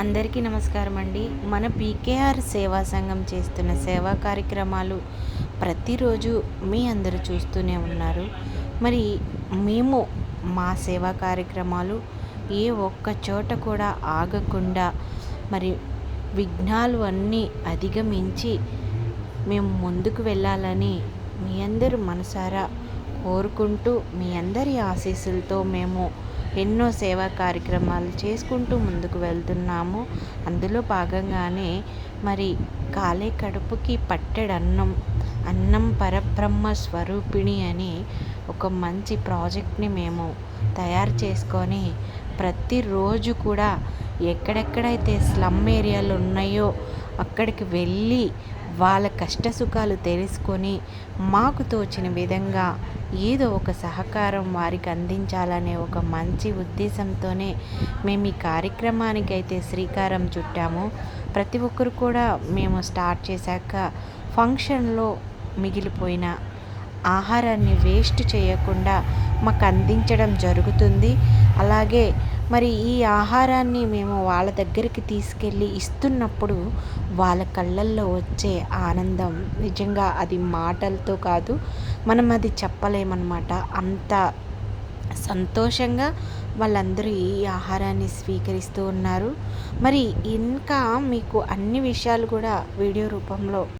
అందరికీ నమస్కారం అండి. మన పీకేఆర్ సేవా సంఘం చేస్తున్న సేవా కార్యక్రమాలు ప్రతిరోజు మీ అందరూ చూస్తూనే ఉన్నారు. మరి మేము మా సేవా కార్యక్రమాలు ఏ ఒక్క చోట కూడా ఆగకుండా మరి విఘ్నాలు అన్నీ అధిగమించి మేము ముందుకు వెళ్ళాలని మీ అందరూ మనసారా కోరుకుంటూ మీ అందరి ఆశీస్సులతో మేము ఎన్నో సేవా కార్యక్రమాలు చేసుకుంటూ ముందుకు వెళ్తున్నాము. అందులో భాగంగానే మరి కాలే కడుపుకి పట్టెడన్నం అన్నం పరబ్రహ్మ స్వరూపిణి అని ఒక మంచి ప్రాజెక్ట్ని మేము తయారు చేసుకొని ప్రతిరోజు కూడా ఎక్కడెక్కడైతే స్లమ్ ఏరియాలు ఉన్నాయో అక్కడికి వెళ్ళి వాళ్ళ కష్ట సుఖాలు తెలుసుకొని మాకు తోచిన విధంగా ఏదో ఒక సహకారం వారికి అందించాలనే ఒక మంచి ఉద్దేశంతోనే మేము ఈ కార్యక్రమానికి అయితే శ్రీకారం చుట్టాము. ప్రతి ఒక్కరు కూడా మేము స్టార్ట్ చేశాక ఫంక్షన్లో మిగిలిపోయిన ఆహారాన్ని వేస్ట్ చేయకుండా మాకు అందించడం జరుగుతుంది. అలాగే మరి ఈ ఆహారాన్ని మేము వాళ్ళ దగ్గరికి తీసుకెళ్ళి ఇస్తున్నప్పుడు వాళ్ళ కళ్ళల్లో వచ్చే ఆనందం. నిజంగా అది మాటలతో కాదు మనం అది చెప్పలేమన్నమాట. అంత సంతోషంగా వాళ్ళందరూ ఈ ఆహారాన్ని స్వీకరిస్తూ ఉన్నారు. మరి ఇంకా మీకు అన్ని విషయాలు కూడా వీడియో రూపంలో